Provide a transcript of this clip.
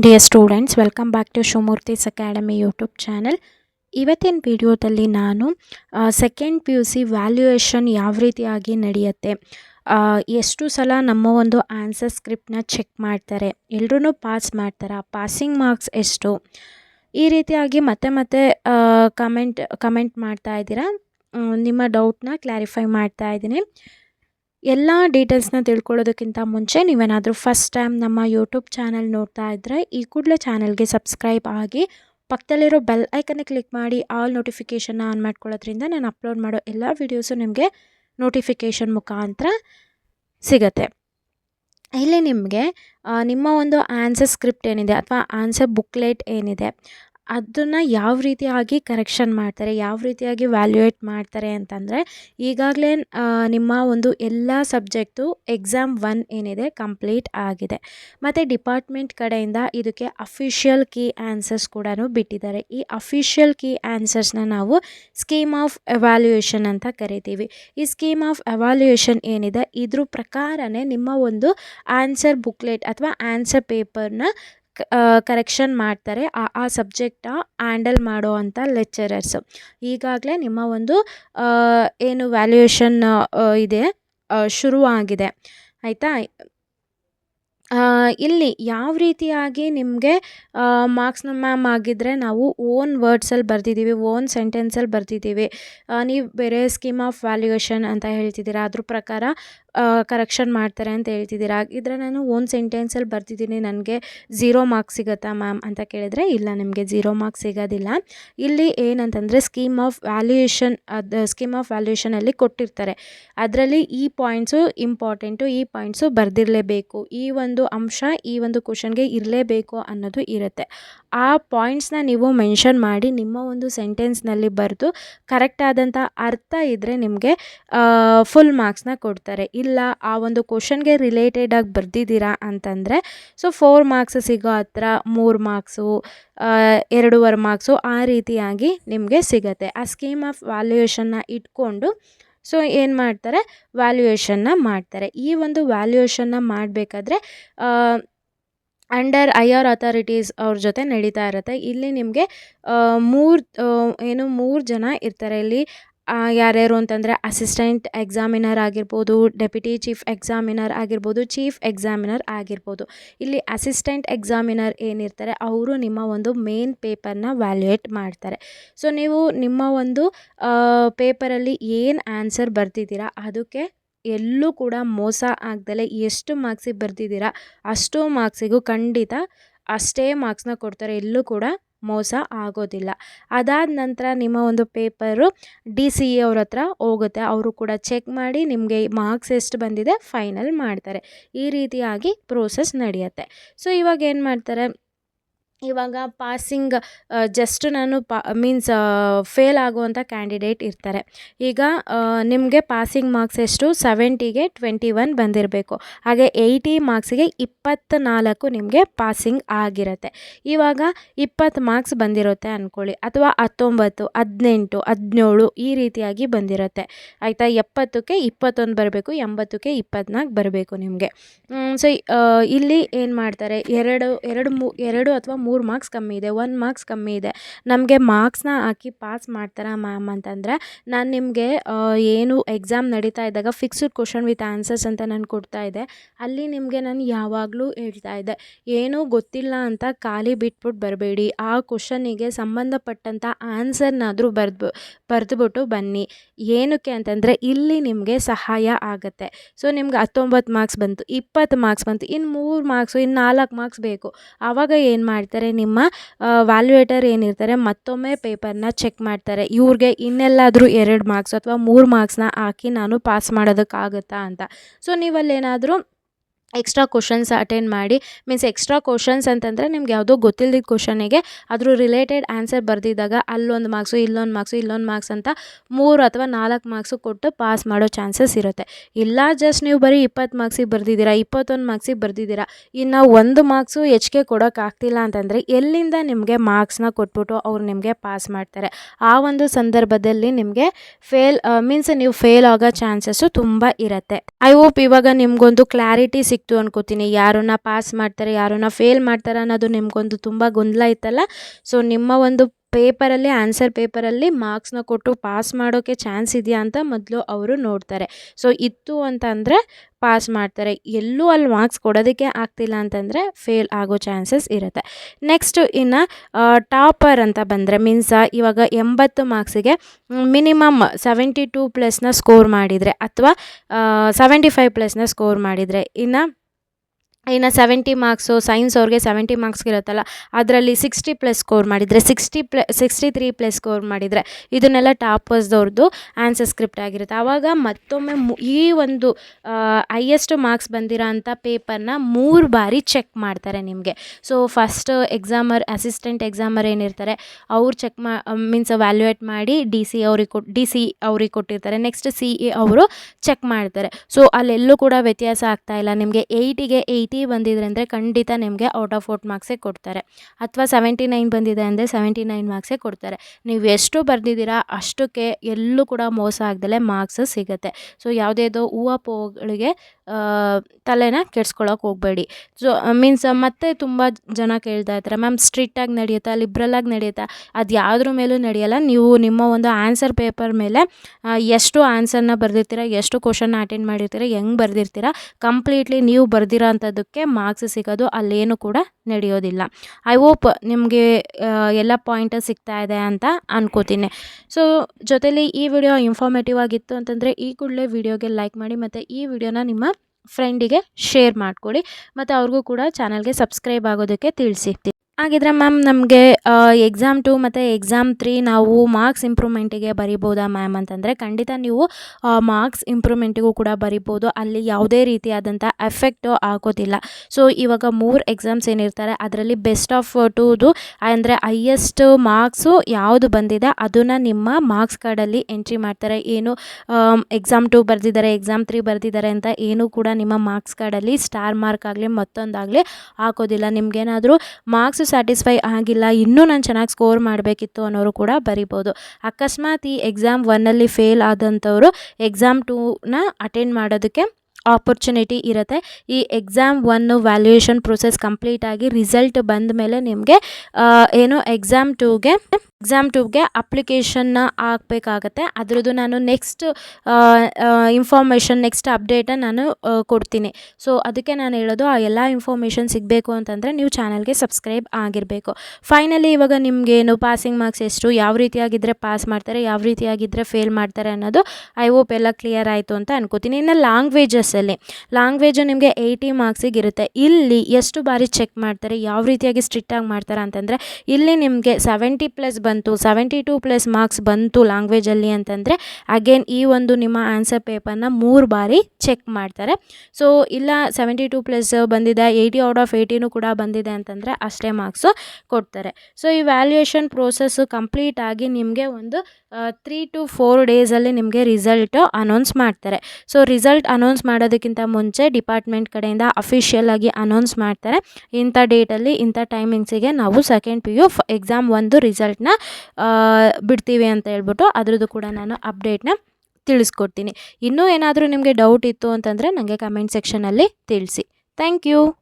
Dear students welcome back to Shivamurthy's academy YouTube channel ಇವತ್ತಿನ ವಿಡಿಯೋದಲ್ಲಿ ನಾನು second P U C valuation ಯಾವ ರೀತಿಯಾಗಿ ನಡೆಯುತ್ತೆ? ಎಷ್ಟು ಸಲ ನಮ್ಮ ಒಂದು ಆನ್ಸರ್ ಸ್ಕ್ರಿಪ್ಟನ್ನ ಚೆಕ್ ಮಾಡ್ತಾರೆ? ಎಲ್ಲರೂ ಪಾಸ್ ಮಾಡ್ತಾರೆ? ಪಾಸಿಂಗ್ ಮಾರ್ಕ್ಸ್ ಎಷ್ಟು? ಈ ರೀತಿಯಾಗಿ ಮತ್ತೆ ಮತ್ತೆ ಕಮೆಂಟ್ ಕಮೆಂಟ್ ಮಾಡ್ತಾ ಇದ್ದೀರಾ? ನಿಮ್ಮ ಡೌಟ್ನ ಕ್ಲಾರಿಫೈ ಮಾಡ್ತಾ ಇದ್ದೀನಿ. ಎಲ್ಲ ಡೀಟೇಲ್ಸ್ನ ತಿಳ್ಕೊಳ್ಳೋದಕ್ಕಿಂತ ಮುಂಚೆ ನೀವೇನಾದರೂ ಫಸ್ಟ್ ಟೈಮ್ ನಮ್ಮ ಯೂಟ್ಯೂಬ್ ಚಾನಲ್ ನೋಡ್ತಾ ಇದ್ದರೆ ಈ ಕೂಡಲೇ ಚಾನಲ್ಗೆ ಸಬ್ಸ್ಕ್ರೈಬ್ ಆಗಿ, ಪಕ್ಕದಲ್ಲಿರೋ ಬೆಲ್ ಐಕನ್ನ ಕ್ಲಿಕ್ ಮಾಡಿ ಆಲ್ ನೋಟಿಫಿಕೇಷನ್ನ ಆನ್ ಮಾಡ್ಕೊಳ್ಳೋದ್ರಿಂದ ನಾನು ಅಪ್ಲೋಡ್ ಮಾಡೋ ಎಲ್ಲ ವೀಡಿಯೋಸು ನಿಮಗೆ ನೋಟಿಫಿಕೇಷನ್ ಮುಖಾಂತರ ಸಿಗತ್ತೆ. ಇಲ್ಲಿ ನಿಮಗೆ ನಿಮ್ಮ ಒಂದು ಆನ್ಸರ್ ಸ್ಕ್ರಿಪ್ಟ್ ಏನಿದೆ ಅಥವಾ ಆನ್ಸರ್ ಬುಕ್ಲೆಟ್ ಏನಿದೆ ಅದನ್ನು ಯಾವ ರೀತಿಯಾಗಿ ಕರೆಕ್ಷನ್ ಮಾಡ್ತಾರೆ, ಯಾವ ರೀತಿಯಾಗಿ ವ್ಯಾಲ್ಯೂಯೇಟ್ ಮಾಡ್ತಾರೆ ಅಂತಂದರೆ, ಈಗಾಗಲೇ ನಿಮ್ಮ ಒಂದು ಎಲ್ಲ ಸಬ್ಜೆಕ್ಟು ಎಕ್ಸಾಮ್ ಒನ್ ಏನಿದೆ ಕಂಪ್ಲೀಟ್ ಆಗಿದೆ. ಮತ್ತು ಡಿಪಾರ್ಟ್ಮೆಂಟ್ ಕಡೆಯಿಂದ ಇದಕ್ಕೆ ಅಫಿಷಿಯಲ್ ಕೀ ಆನ್ಸರ್ಸ್ ಕೂಡ ಬಿಟ್ಟಿದ್ದಾರೆ. ಈ ಅಫಿಷಿಯಲ್ ಕೀ ಆನ್ಸರ್ಸ್ನ ನಾವು ಸ್ಕೀಮ್ ಆಫ್ ಎವ್ಯಾಲ್ಯೂಯೇಷನ್ ಅಂತ ಕರಿತೀವಿ. ಈ ಸ್ಕೀಮ್ ಆಫ್ ಎವ್ಯಾಲ್ಯೂಯೇಷನ್ ಏನಿದೆ, ಇದ್ರ ಪ್ರಕಾರನೇ ನಿಮ್ಮ ಒಂದು ಆನ್ಸರ್ ಬುಕ್ಲೆಟ್ ಅಥವಾ ಆನ್ಸರ್ ಪೇಪರ್ನ ಕರೆಕ್ಷನ್ ಮಾಡ್ತಾರೆ. ಆ ಆ ಸಬ್ಜೆಕ್ಟ ಹ್ಯಾಂಡಲ್ ಮಾಡೋ ಅಂಥ ಲೆಕ್ಚರರ್ಸು ಈಗಾಗಲೇ ನಿಮ್ಮ ಒಂದು ಏನು ವ್ಯಾಲ್ಯೂಯೇಷನ್ ಇದೆ ಶುರುವಾಗಿದೆ. ಆಯಿತಾ? ಇಲ್ಲಿ ಯಾವ ರೀತಿಯಾಗಿ ನಿಮಗೆ ಮಾರ್ಕ್ಸ್ನ ಮ್ಯಾಮ್ ಆಗಿದ್ದರೆ ನಾವು ಓನ್ ವರ್ಡ್ಸಲ್ಲಿ ಬರೆದಿದ್ದೀವಿ, ಓನ್ ಸೆಂಟೆನ್ಸಲ್ಲಿ ಬರ್ದಿದ್ದೀವಿ. ನೀವು ಬೇರೆ ಸ್ಕೀಮ್ ಆಫ್ ವ್ಯಾಲ್ಯೂಯೇಷನ್ ಅಂತ ಹೇಳ್ತಿದ್ದೀರಾ, ಅದ್ರ ಪ್ರಕಾರ ಕರೆಕ್ಷನ್ ಮಾಡ್ತಾರೆ ಅಂತ ಹೇಳ್ತಿದ್ದೀರಾ. ಹಾಗಿದ್ರೆ ನಾನು ಓನ್ ಸೆಂಟೆನ್ಸಲ್ಲಿ ಬರ್ತಿದ್ದೀನಿ ನನಗೆ ಝೀರೋ ಮಾರ್ಕ್ಸ್ ಸಿಗುತ್ತಾ ಮ್ಯಾಮ್ ಅಂತ ಕೇಳಿದರೆ, ಇಲ್ಲ, ನಿಮಗೆ ಝೀರೋ ಮಾರ್ಕ್ಸ್ ಸಿಗೋದಿಲ್ಲ. ಇಲ್ಲಿ ಏನಂತಂದರೆ ಸ್ಕೀಮ್ ಆಫ್ ವ್ಯಾಲ್ಯೂಯೇಷನ್, ಅದು ಸ್ಕೀಮ್ ಆಫ್ ವ್ಯಾಲ್ಯೂಯೇಷನಲ್ಲಿ ಕೊಟ್ಟಿರ್ತಾರೆ. ಅದರಲ್ಲಿ ಈ ಪಾಯಿಂಟ್ಸು ಇಂಪಾರ್ಟೆಂಟು, ಈ ಪಾಯಿಂಟ್ಸು ಬರೆದಿರಲೇಬೇಕು. ಈ ಒಂದು ಅಂಶ ಈ ಒಂದು ಕ್ವಶನ್ಗೆ ಇರಲೇಬೇಕು ಅನ್ನೋದು ಇರುತ್ತೆ. ಆ ಪಾಯಿಂಟ್ಸ್ನ ನೀವು ಮೆನ್ಷನ್ ಮಾಡಿ ನಿಮ್ಮ ಒಂದು ಸೆಂಟೆನ್ಸ್ನಲ್ಲಿ ಬರೆದು ಕರೆಕ್ಟ್ ಆದಂಥ ಅರ್ಥ ಇದ್ದರೆ ನಿಮಗೆ ಫುಲ್ ಮಾರ್ಕ್ಸ್ನ ಕೊಡ್ತಾರೆ. ಇಲ್ಲ, ಆ ಒಂದು ಕ್ವಶನ್ಗೆ ರಿಲೇಟೆಡಾಗಿ ಬರೆದಿದ್ದೀರಾ ಅಂತಂದರೆ, ಸೊ ಫೋರ್ ಮಾರ್ಕ್ಸ್ ಸಿಗೋ ಹತ್ರ ಮೂರು ಮಾರ್ಕ್ಸು ಎರಡೂವರೆ ಮಾರ್ಕ್ಸು ಆ ರೀತಿಯಾಗಿ ನಿಮಗೆ ಸಿಗತ್ತೆ. ಆ ಸ್ಕೀಮ್ ಆಫ್ ವ್ಯಾಲ್ಯೂಯೇಷನ್ನ ಇಟ್ಕೊಂಡು ಸೊ ಏನು ಮಾಡ್ತಾರೆ? ವ್ಯಾಲ್ಯೂಯೇಷನ್ನ ಮಾಡ್ತಾರೆ. ಈ ಒಂದು ವ್ಯಾಲ್ಯೂಯೇಷನ್ನ ಮಾಡಬೇಕಾದ್ರೆ ಅಂಡರ್ ಐ ಆರ್ ಅಥಾರಿಟೀಸ್ ಅವ್ರ ಜೊತೆ ನಡೀತಾ ಇರುತ್ತೆ. ಇಲ್ಲಿ ನಿಮಗೆ ಮೂರು ಏನು ಮೂರು ಜನ ಇರ್ತಾರೆ. ಇಲ್ಲಿ ಯಾರ್ಯಾರು ಅಂತಂದರೆ ಅಸಿಸ್ಟೆಂಟ್ ಎಕ್ಸಾಮಿನರ್ ಆಗಿರ್ಬೋದು ಡೆಪ್ಯುಟಿ ಚೀಫ್ ಎಕ್ಸಾಮಿನರ್ ಆಗಿರ್ಬೋದು ಚೀಫ್ ಎಕ್ಸಾಮಿನರ್ ಆಗಿರ್ಬೋದು. ಇಲ್ಲಿ ಅಸಿಸ್ಟೆಂಟ್ ಎಕ್ಸಾಮಿನರ್ ಏನಿರ್ತಾರೆ, ಅವರು ನಿಮ್ಮ ಒಂದು ಮೇನ್ ಪೇಪರ್ನ ವ್ಯಾಲ್ಯೂಯೇಟ್ ಮಾಡ್ತಾರೆ. ಸೊ ನೀವು ನಿಮ್ಮ ಒಂದು ಪೇಪರಲ್ಲಿ ಏನು ಆನ್ಸರ್ ಬರ್ತಿದ್ದೀರಾ ಅದಕ್ಕೆ ಎಲ್ಲೂ ಕೂಡ ಮೋಸ ಆಗ್ದಲೇ ಎಷ್ಟು ಮಾರ್ಕ್ಸಿಗೆ ಬರ್ತಿದ್ದೀರಾ ಅಷ್ಟು ಮಾರ್ಕ್ಸಿಗೂ ಖಂಡಿತ ಅಷ್ಟೇ ಮಾರ್ಕ್ಸ್ನ ಕೊಡ್ತಾರೆ, ಎಲ್ಲೂ ಕೂಡ ಮೋಸ ಆಗೋದಿಲ್ಲ. ಅದಾದ ನಂತರ ನಿಮ್ಮ ಒಂದು ಪೇಪರು ಡಿ ಸಿ ಇ ಅವ್ರ ಹತ್ರ ಹೋಗುತ್ತೆ. ಅವರು ಕೂಡ ಚೆಕ್ ಮಾಡಿ ನಿಮಗೆ ಮಾರ್ಕ್ಸ್ ಎಷ್ಟು ಬಂದಿದೆ ಫೈನಲ್ ಮಾಡ್ತಾರೆ. ಈ ರೀತಿಯಾಗಿ ಪ್ರೋಸೆಸ್ ನಡೆಯುತ್ತೆ. ಸೊ ಇವಾಗ ಏನು ಮಾಡ್ತಾರೆ ಇವಾಗ ಪಾಸಿಂಗ್ ಜಸ್ಟ್ ನಾನು ಪಾ ಮೀನ್ಸ್ ಫೇಲ್ ಆಗುವಂಥ ಕ್ಯಾಂಡಿಡೇಟ್ ಇರ್ತಾರೆ. ಈಗ ನಿಮಗೆ ಪಾಸಿಂಗ್ ಮಾರ್ಕ್ಸ್ ಎಷ್ಟು? ಸೆವೆಂಟಿಗೆ ಟ್ವೆಂಟಿ ಒನ್ ಬಂದಿರಬೇಕು. ಹಾಗೆ ಏಯ್ಟಿ ಮಾರ್ಕ್ಸಿಗೆ ಇಪ್ಪತ್ತ್ನಾಲ್ಕು ನಿಮಗೆ ಪಾಸಿಂಗ್ ಆಗಿರುತ್ತೆ. ಇವಾಗ ಇಪ್ಪತ್ತು ಮಾರ್ಕ್ಸ್ ಬಂದಿರುತ್ತೆ ಅಂದ್ಕೊಳ್ಳಿ ಅಥವಾ ಹತ್ತೊಂಬತ್ತು, ಹದಿನೆಂಟು, ಹದಿನೇಳು ಈ ರೀತಿಯಾಗಿ ಬಂದಿರುತ್ತೆ. ಆಯಿತಾ? ಎಪ್ಪತ್ತಕ್ಕೆ ಇಪ್ಪತ್ತೊಂದು ಬರಬೇಕು, ಎಂಬತ್ತಕ್ಕೆ ಇಪ್ಪತ್ನಾಲ್ಕು ಬರಬೇಕು ನಿಮಗೆ. ಸೊ ಇಲ್ಲಿ ಏನು ಮಾಡ್ತಾರೆ? ಎರಡು ಎರಡು ಮೂ, ಎರಡು ಅಥವಾ ಮೂರು ಮಾರ್ಕ್ಸ್ ಕಮ್ಮಿ ಇದೆ ಒಂದು ಮಾರ್ಕ್ಸ್ ಕಮ್ಮಿ ಇದೆ. ನಮಗೆ ಮಾರ್ಕ್ಸ್ನ ಹಾಕಿ ಪಾಸ್ ಮಾಡ್ತಾರಾ ಮ್ಯಾಮ್ ಅಂತಂದರೆ, ನಾನು ನಿಮಗೆ ಏನು ಎಕ್ಸಾಮ್ ನಡೀತಾ ಇದ್ದಾಗ ಫಿಕ್ಸ್ಡ್ ಕ್ವಶನ್ ವಿತ್ ಆನ್ಸರ್ಸ್ ಅಂತ ನಾನು ಕೊಡ್ತಾ ಇದ್ದೆ. ಅಲ್ಲಿ ನಿಮಗೆ ನಾನು ಯಾವಾಗಲೂ ಹೇಳ್ತಾ ಇದ್ದೆ, ಏನೂ ಗೊತ್ತಿಲ್ಲ ಅಂತ ಖಾಲಿ ಬಿಟ್ಬಿಟ್ಟು ಬರಬೇಡಿ. ಆ ಕ್ವಶನಿಗೆ ಸಂಬಂಧಪಟ್ಟಂಥ ಆನ್ಸರ್ನಾದರೂ ಬರೆದು, ಬರೆದುಬಿಟ್ಟು ಬನ್ನಿ. ಏನಕ್ಕೆ ಅಂತಂದರೆ, ಇಲ್ಲಿ ನಿಮಗೆ ಸಹಾಯ ಆಗುತ್ತೆ. ಸೊ ನಿಮ್ಗೆ ಹತ್ತೊಂಬತ್ತು ಮಾರ್ಕ್ಸ್ ಬಂತು, ಇಪ್ಪತ್ತು ಮಾರ್ಕ್ಸ್ ಬಂತು ಇನ್ನು ಮೂರು ಮಾರ್ಕ್ಸು ಇನ್ನು ನಾಲ್ಕು ಮಾರ್ಕ್ಸ್ ಬೇಕು. ಆವಾಗ ಏನು ಮಾಡ್ತಾರೆ ನಿಮ್ಮ ವ್ಯಾಲ್ಯೂಯೇಟರ್ ಏನಿರ್ತಾರೆ, ಮತ್ತೊಮ್ಮೆ ಪೇಪರ್ನ ಚೆಕ್ ಮಾಡ್ತಾರೆ. ಇವ್ರಿಗೆ ಇನ್ನೆಲ್ಲಾದರೂ ಎರಡು ಮಾರ್ಕ್ಸ್ ಅಥವಾ ಮೂರು ಮಾರ್ಕ್ಸ್ನ ಹಾಕಿ ನಾನು ಪಾಸ್ ಮಾಡೋದಕ್ಕಾಗುತ್ತಾ ಅಂತ. ಸೊ ನೀವಲ್ಲೇನಾದರೂ ಎಕ್ಸ್ಟ್ರಾ ಕ್ವಶನ್ಸ್ ಅಟೆಂಡ್ ಮಾಡಿ ಮೀನ್ಸ್ ಎಕ್ಸ್ಟ್ರಾ ಕ್ವಶನ್ಸ್ ಅಂತಂದರೆ ನಿಮ್ಗೆ ಯಾವುದೋ ಗೊತ್ತಿಲ್ಲದಿದ್ದ ಕ್ವಶನಿಗೆ ಅದ್ರ ರಿಲೇಟೆಡ್ ಆನ್ಸರ್ ಬರೆದಿದ್ದಾಗ ಅಲ್ಲೊಂದು ಮಾರ್ಕ್ಸು ಇಲ್ಲೊಂದು ಮಾರ್ಕ್ಸು ಇಲ್ಲೊಂದು ಮಾರ್ಕ್ಸ್ ಅಂತ ಮೂರು ಅಥವಾ ನಾಲ್ಕು ಮಾರ್ಕ್ಸು ಕೊಟ್ಟು ಪಾಸ್ ಮಾಡೋ ಚಾನ್ಸಸ್ ಇರುತ್ತೆ. ಇಲ್ಲ ಜಸ್ಟ್ ನೀವು ಬರೀ ಇಪ್ಪತ್ತು ಮಾರ್ಕ್ಸಿಗೆ ಬರೆದಿದ್ದೀರಾ, ಇಪ್ಪತ್ತೊಂದು ಮಾರ್ಕ್ಸಿಗೆ ಬರೆದಿದ್ದೀರಾ, ಇನ್ನು ಒಂದು ಮಾರ್ಕ್ಸು ಹೆಚ್ಚಿಗೆ ಕೊಡೋಕ್ಕಾಗ್ತಿಲ್ಲ ಅಂತಂದರೆ ಎಲ್ಲಿಂದ ನಿಮಗೆ ಮಾರ್ಕ್ಸ್ನ ಕೊಟ್ಬಿಟ್ಟು ಅವ್ರು ನಿಮಗೆ ಪಾಸ್ ಮಾಡ್ತಾರೆ? ಆ ಒಂದು ಸಂದರ್ಭದಲ್ಲಿ ನಿಮಗೆ ಫೇಲ್ ಮೀನ್ಸ್ ನೀವು ಫೇಲ್ ಆಗೋ ಚಾನ್ಸಸ್ಸು ತುಂಬ ಇರುತ್ತೆ. ಐ ಹೋಪ್ ಇವಾಗ ನಿಮಗೊಂದು ಕ್ಲಾರಿಟಿ ಸಿಕ್ ಸಿಕ್ತು ಅನ್ಕೋತೀನಿ. ಯಾರನ್ನ ಪಾಸ್ ಮಾಡ್ತಾರೆ, ಯಾರನ್ನ ಫೇಲ್ ಮಾಡ್ತಾರೆ ಅನ್ನೋದು ನಿಮಗೊಂದು ತುಂಬ ಗೊಂದಲ ಇತ್ತಲ್ಲ? ಸೊ ನಿಮ್ಮ ಒಂದು ಪೇಪರಲ್ಲಿ, ಆನ್ಸರ್ ಪೇಪರಲ್ಲಿ ಮಾರ್ಕ್ಸ್ನ ಕೊಟ್ಟು ಪಾಸ್ ಮಾಡೋಕ್ಕೆ ಚಾನ್ಸ್ ಇದೆಯಾ ಅಂತ ಮೊದಲು ಅವರು ನೋಡ್ತಾರೆ. ಸೊ, ಇತ್ತು ಅಂತ ಅಂದರೆ ಪಾಸ್ ಮಾಡ್ತಾರೆ. ಎಲ್ಲೂ ಅಲ್ಲಿ ಮಾರ್ಕ್ಸ್ ಕೊಡೋದಕ್ಕೆ ಆಗ್ತಿಲ್ಲ ಅಂತಂದರೆ ಫೇಲ್ ಆಗೋ ಚಾನ್ಸಸ್ ಇರುತ್ತೆ. ನೆಕ್ಸ್ಟು ಇನ್ನು ಟಾಪರ್ ಅಂತ ಬಂದರೆ ಮೀನ್ಸ್, ಇವಾಗ ಎಂಬತ್ತು ಮಾರ್ಕ್ಸಿಗೆ ಮಿನಿಮಮ್ ಸೆವೆಂಟಿ ಟೂ ಪ್ಲಸ್ನ ಸ್ಕೋರ್ ಮಾಡಿದರೆ ಅಥವಾ ಸೆವೆಂಟಿ ಫೈವ್ ಪ್ಲಸ್ನ ಸ್ಕೋರ್ ಮಾಡಿದರೆ ಇನ್ನು ಇನ್ನು ಸೆವೆಂಟಿ ಮಾರ್ಕ್ಸು ಸೈನ್ಸ್ ಅವ್ರಿಗೆ ಸೆವೆಂಟಿ ಮಾರ್ಕ್ಸ್ಗೆ ಇರುತ್ತಲ್ಲ ಅದರಲ್ಲಿ ಸಿಕ್ಸ್ಟಿ ಪ್ಲಸ್ ಸ್ಕೋರ್ ಮಾಡಿದರೆ sixty plus sixty three plus score ಮಾಡಿದರೆ ಇದನ್ನೆಲ್ಲ ಟಾಪರ್ಸ್ದವ್ರದ್ದು ಆನ್ಸರ್ ಸ್ಕ್ರಿಪ್ಟ್ ಆಗಿರುತ್ತೆ. ಆವಾಗ ಮತ್ತೊಮ್ಮೆ ಮು, ಈ ಒಂದು ಹೈಯೆಸ್ಟ್ ಮಾರ್ಕ್ಸ್ ಬಂದಿರೋ ಅಂಥ ಪೇಪರ್ನ ಮೂರು ಬಾರಿ ಚೆಕ್ ಮಾಡ್ತಾರೆ ನಿಮಗೆ. So first examiner assistant examiner ಏನಿರ್ತಾರೆ, ಅವ್ರು ಚೆಕ್ ಮಾ ಮೀನ್ಸ್ ವ್ಯಾಲ್ಯೂಯೇಟ್ ಮಾಡಿ ಡಿ ಸಿ ಅವ್ರಿಗೆ ಕೊಟ್ಟು ಡಿ ಸಿ ಅವ್ರಿಗೆ ಕೊಟ್ಟಿರ್ತಾರೆ. ನೆಕ್ಸ್ಟ್ ಸಿ ಎ ಅವರು ಚೆಕ್ ಮಾಡ್ತಾರೆ. ಸೊ ಅಲ್ಲೆಲ್ಲೂ ಕೂಡ ವ್ಯತ್ಯಾಸ ಆಗ್ತಾ ಇಲ್ಲ. ನಿಮಗೆ ಏಯ್ಟಿಗೆ ಏಯ್ಟಿ ಬಂದಿದ್ರೆ ಅಂದರೆ ಖಂಡಿತ ನಿಮಗೆ ಔಟ್ ಆಫ್ ಔಟ್ ಮಾರ್ಕ್ಸೇ ಕೊಡ್ತಾರೆ. ಅಥವಾ ಸೆವೆಂಟಿ ನೈನ್ ಬಂದಿದೆ ಅಂದರೆ ಸೆವೆಂಟಿ ನೈನ್ ಮಾರ್ಕ್ಸೇ ಕೊಡ್ತಾರೆ. ನೀವು ಎಷ್ಟು ಬರೆದಿದ್ದೀರಾ ಅಷ್ಟಕ್ಕೆ ಎಲ್ಲೂ ಕೂಡ ಮೋಸ ಆಗ್ದಲೇ ಮಾರ್ಕ್ಸ್ ಸಿಗುತ್ತೆ. ಸೊ ಯಾವುದೇದೋ ಹೂವಪ್ಪಗಳಿಗೆ ತಲೆನ ಕೆಡ್ಸ್ಕೊಳಕ್ಕೆ ಹೋಗಬೇಡಿ. ಸೊ ಮೀನ್ಸ್ ಮತ್ತೆ ತುಂಬ ಜನ ಕೇಳ್ತಾ ಇರ್ತಾರೆ, ಮ್ಯಾಮ್ ಸ್ಟ್ರಿಕ್ಟಾಗಿ ನಡೆಯುತ್ತಾ ಲಿಬ್ರಲಾಗಿ ನಡೆಯುತ್ತಾ? ಅದು ಯಾವುದ್ರ ಮೇಲೂ ನಡೆಯಲ್ಲ. ನೀವು ನಿಮ್ಮ ಒಂದು ಆನ್ಸರ್ ಪೇಪರ್ ಮೇಲೆ ಎಷ್ಟು ಆನ್ಸರ್ನ ಬರೆದಿರ್ತೀರ, ಎಷ್ಟು ಕ್ವಶನ್ನ ಅಟೆಂಡ್ ಮಾಡಿರ್ತೀರ, ಹೆಂಗೆ ಬರೆದಿರ್ತೀರ ಕಂಪ್ಲೀಟ್ಲಿ ನೀವು ಬರೆದಿರೋ ಅಂಥದ್ದಕ್ಕೆ ಮಾರ್ಕ್ಸ್ ಸಿಗೋದು ಅಲ್ಲೇನು ಕೂಡ ನಡೆಯೋದಿಲ್ಲ. ಐ ಹೋಪ್ ನಿಮಗೆ ಎಲ್ಲ ಪಾಯಿಂಟ್ ಸಿಗ್ತಾ ಇದೆ ಅಂತ ಅನ್ಕೋತೀನಿ. ಸೊ ಜೊತೆಲಿ ಈ ವಿಡಿಯೋ ಇನ್ಫಾರ್ಮೇಟಿವ್ ಆಗಿತ್ತು ಅಂತಂದರೆ ಈ ಕೂಡಲೇ ವಿಡಿಯೋಗೆ ಲೈಕ್ ಮಾಡಿ ಮತ್ತು ಈ ವಿಡಿಯೋನ ನಿಮ್ಮ ಫ್ರೆಂಡಿಗೆ ಶೇರ್ ಮಾಡಿಕೊಡಿ. ಮತ್ತು ಅವ್ರಿಗೂ ಕೂಡ ಚಾನಲ್ಗೆ ಸಬ್ಸ್ಕ್ರೈಬ್ ಆಗೋದಕ್ಕೆ ತಿಳಿಸಿ. ಹಾಗಿದ್ರೆ ಮ್ಯಾಮ್ ನಮಗೆ ಎಕ್ಸಾಮ್ ಟು ಮತ್ತು ಎಕ್ಸಾಮ್ ತ್ರೀ ನಾವು ಮಾರ್ಕ್ಸ್ ಇಂಪ್ರೂವ್ಮೆಂಟಿಗೆ ಬರಿಬೋದಾ ಮ್ಯಾಮ್ ಅಂತಂದರೆ ಖಂಡಿತ ನೀವು ಮಾರ್ಕ್ಸ್ ಇಂಪ್ರೂವ್ಮೆಂಟಿಗೂ ಕೂಡ ಬರಿಬೋದು. ಅಲ್ಲಿ ಯಾವುದೇ ರೀತಿಯಾದಂಥ ಎಫೆಕ್ಟು ಆಗೋದಿಲ್ಲ ಸೊ ಇವಾಗ ಮೂರು ಎಕ್ಸಾಮ್ಸ್ ಏನಿರ್ತಾರೆ, ಅದರಲ್ಲಿ ಬೆಸ್ಟ್ ಆಫ್ ಟೂದು ಅಂದರೆ ಹೈಯೆಸ್ಟ್ ಮಾರ್ಕ್ಸು ಯಾವುದು ಬಂದಿದೆ, ಅದನ್ನು ನಿಮ್ಮ ಮಾರ್ಕ್ಸ್ ಕಾರ್ಡಲ್ಲಿ ಎಂಟ್ರಿ ಮಾಡ್ತಾರೆ. ಏನು ಎಕ್ಸಾಮ್ ಟು ಬರೆದಿದ್ದಾರೆ ಎಕ್ಸಾಮ್ ತ್ರೀ ಬರೆದಿದ್ದಾರೆ ಅಂತ ಏನೂ ಕೂಡ ನಿಮ್ಮ ಮಾರ್ಕ್ಸ್ ಕಾರ್ಡಲ್ಲಿ ಸ್ಟಾರ್ ಮಾರ್ಕ್ ಆಗಲಿ ಮತ್ತೊಂದಾಗಲಿ ಹಾಕೋದಿಲ್ಲ. ನಿಮಗೇನಾದರೂ ಮಾರ್ಕ್ಸ್ ಸ್ಯಾಟಿಸ್ಫೈ ಆಗಿಲ್ಲ, ಇನ್ನೂ ನಾನು ಚೆನ್ನಾಗಿ ಸ್ಕೋರ್ ಮಾಡಬೇಕಿತ್ತು ಅನ್ನೋರು ಕೂಡ ಬರಿಬೋದು. ಅಕಸ್ಮಾತ್ ಈ ಎಕ್ಸಾಮ್ ಒನ್ನಲ್ಲಿ ಫೇಲ್ ಆದಂಥವರು ಎಕ್ಸಾಮ್ ಟೂನ ಅಟೆಂಡ್ ಮಾಡೋದಕ್ಕೆ ಆಪರ್ಚುನಿಟಿ ಇರುತ್ತೆ. ಈ exam one valuation process complete ಆಗಿ ರಿಸಲ್ಟ್ ಬಂದ ಮೇಲೆ ನಿಮಗೆ ಏನು ಎಕ್ಸಾಮ್ ಟೂಗೆ ಎಕ್ಸಾಮ್ ಟೂಗೆ ಅಪ್ಲಿಕೇಶನ್ನ ಹಾಕಬೇಕಾಗತ್ತೆ. ಅದರದ್ದು ನಾನು ನೆಕ್ಸ್ಟ್ ಇನ್ಫಾರ್ಮೇಷನ್, ನೆಕ್ಸ್ಟ್ ಅಪ್ಡೇಟ ನಾನು ಕೊಡ್ತೀನಿ. ಸೊ, ಅದಕ್ಕೆ ನಾನು ಹೇಳೋದು, ಆ ಎಲ್ಲ ಇನ್ಫಾರ್ಮೇಷನ್ ಸಿಗಬೇಕು ಅಂತಂದರೆ ನೀವು ಚಾನಲ್ಗೆ ಸಬ್ಸ್ಕ್ರೈಬ್ ಆಗಿರಬೇಕು. ಫೈನಲಿ ಇವಾಗ ನಿಮಗೇನು ಪಾಸಿಂಗ್ ಮಾರ್ಕ್ಸ್ ಎಷ್ಟು, ಯಾವ ರೀತಿಯಾಗಿದ್ದರೆ ಪಾಸ್ ಮಾಡ್ತಾರೆ, ಯಾವ ರೀತಿಯಾಗಿದ್ದರೆ ಫೇಲ್ ಮಾಡ್ತಾರೆ ಅನ್ನೋದು ಐ ಹೋಪ್ ಎಲ್ಲ ಕ್ಲಿಯರ್ ಆಯಿತು ಅಂತ ಅನ್ಕೋತೀನಿ. ಇನ್ನು ಲ್ಯಾಂಗ್ವೇಜಸ್ಸಲ್ಲಿ, ಲ್ಯಾಂಗ್ವೇಜು ನಿಮಗೆ ಏಯ್ಟಿ ಮಾರ್ಕ್ಸಿಗೆ ಇರುತ್ತೆ. ಇಲ್ಲಿ ಎಷ್ಟು ಬಾರಿ ಚೆಕ್ ಮಾಡ್ತಾರೆ, ಯಾವ ರೀತಿಯಾಗಿ ಸ್ಟ್ರಿಕ್ಟಾಗಿ ಮಾಡ್ತಾರೆ ಅಂತಂದರೆ, ಇಲ್ಲಿ ನಿಮಗೆ ಸೆವೆಂಟಿ ಪ್ಲಸ್ ಬಂತು ಸೆವೆಂಟಿ ಟು ಪ್ಲಸ್ ಮಾರ್ಕ್ಸ್ ಬಂತು ಲ್ಯಾಂಗ್ವೇಜಲ್ಲಿ ಅಂತಂದರೆ ಅಗೇನ್ ಈ ಒಂದು ನಿಮ್ಮ ಆನ್ಸರ್ ಪೇಪರ್ನ ಮೂರು ಬಾರಿ ಚೆಕ್ ಮಾಡ್ತಾರೆ. ಸೊ ಇಲ್ಲ ಸೆವೆಂಟಿ ಟು ಪ್ಲಸ್ ಬಂದಿದೆ ಏಯ್ಟಿ ಔಟ್ ಆಫ್ ಏಯ್ಟಿನೂ ಕೂಡ ಬಂದಿದೆ ಅಂತಂದರೆ ಅಷ್ಟೇ ಮಾರ್ಕ್ಸು ಕೊಡ್ತಾರೆ. ಸೊ ಈ ವ್ಯಾಲ್ಯೂಯೇಷನ್ ಪ್ರೋಸೆಸ್ಸು ಕಂಪ್ಲೀಟ್ ಆಗಿ ನಿಮಗೆ ಒಂದು ತ್ರೀ ಟು ಫೋರ್ ಡೇಸಲ್ಲಿ ನಿಮಗೆ ರಿಸಲ್ಟು ಅನೌನ್ಸ್ ಮಾಡ್ತಾರೆ. ಸೊ ರಿಸಲ್ಟ್ ಅನೌನ್ಸ್ ಮಾಡೋದಕ್ಕಿಂತ ಮುಂಚೆ ಡಿಪಾರ್ಟ್ಮೆಂಟ್ ಕಡೆಯಿಂದ ಅಫಿಷಿಯಲ್ ಆಗಿ ಅನೌನ್ಸ್ ಮಾಡ್ತಾರೆ. ಇಂಥ ಡೇಟಲ್ಲಿ ಇಂಥ ಟೈಮಿಂಗ್ಸಿಗೆ ನಾವು ಸೆಕೆಂಡ್ ಪಿ ಯು ಎಕ್ಸಾಮ್ ಒಂದು ರಿಸಲ್ಟ್ನ ಬಿಡ್ತೀವಿ ಅಂತ ಹೇಳ್ಬಿಟ್ಟು ಅದ್ರದ್ದು ಕೂಡ ನಾನು ಅಪ್ಡೇಟ್ನ ತಿಳಿಸ್ಕೊಡ್ತೀನಿ. ಇನ್ನೂ ಏನಾದರೂ ನಿಮಗೆ ಡೌಟ್ ಇತ್ತು ಅಂತಂದರೆ ನನಗೆ ಕಮೆಂಟ್ ಸೆಕ್ಷನಲ್ಲಿ ತಿಳಿಸಿ. Thank you